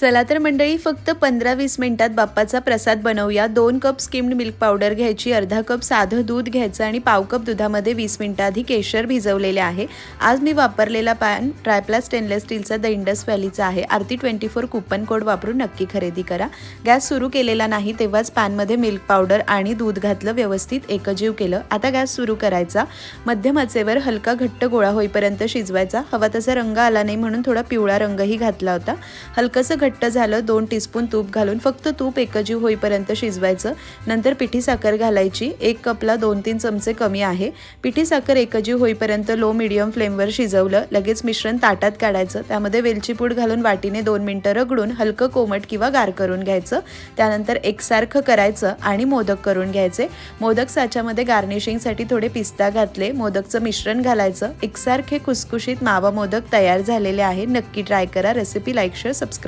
चला तर मंडळी फक्त पंधरा वीस मिनिटात बाप्पाचा प्रसाद बनवूया. दोन कप स्किम्ड मिल्क पावडर घ्यायची अर्धा कप साधं दूध घ्यायचं आणि पाव कप दुधामध्ये वीस मिनिटं आधी केशर भिजवलेले आहे. आज मी वापरलेला पॅन ट्रायप्ला स्टेनलेस स्टीलचा द इंडस व्हॅलीचा आहे. Aarti twenty four coupon code वापरून नक्की खरेदी करा. गॅस सुरू केलेला नाही तेव्हाच पॅनमध्ये मिल्क पावडर आणि दूध घातलं व्यवस्थित एकजीव केलं. आता गॅस सुरू करायचा. मध्यम आचेवर हलका घट्ट गोळा होईपर्यंत शिजवायचा. हवा तसा रंग आला नाही म्हणून थोडा पिवळा रंगही घातला होता. हलकंसं घट्ट झालं दोन टीस्पून तूप घालून फक्त तूप एकजीव होईपर्यंत शिजवायचं. नंतर पिठी साखर घालायची एक कपला दोन तीन चमचे कमी आहे. पिठी साखर एकजीव होईपर्यंत लो मिडियम फ्लेमवर शिजवलं लगेच मिश्रण ताटात काढायचं. त्यामध्ये वेलची पूड घालून वाटीने दोन मिनटं रगडून हलकं कोमट किंवा गार करून घ्यायचं. त्यानंतर एकसारखं करायचं आणि मोदक करून घ्यायचे. मोदक साच्यामध्ये गार्निशिंगसाठी थोडे पिस्ता घातले मोदकचं मिश्रण घालायचं. एकसारखे खुसखुशीत मावा मोदक तयार झालेले आहे. नक्की ट्राय करा. Recipe like share subscribe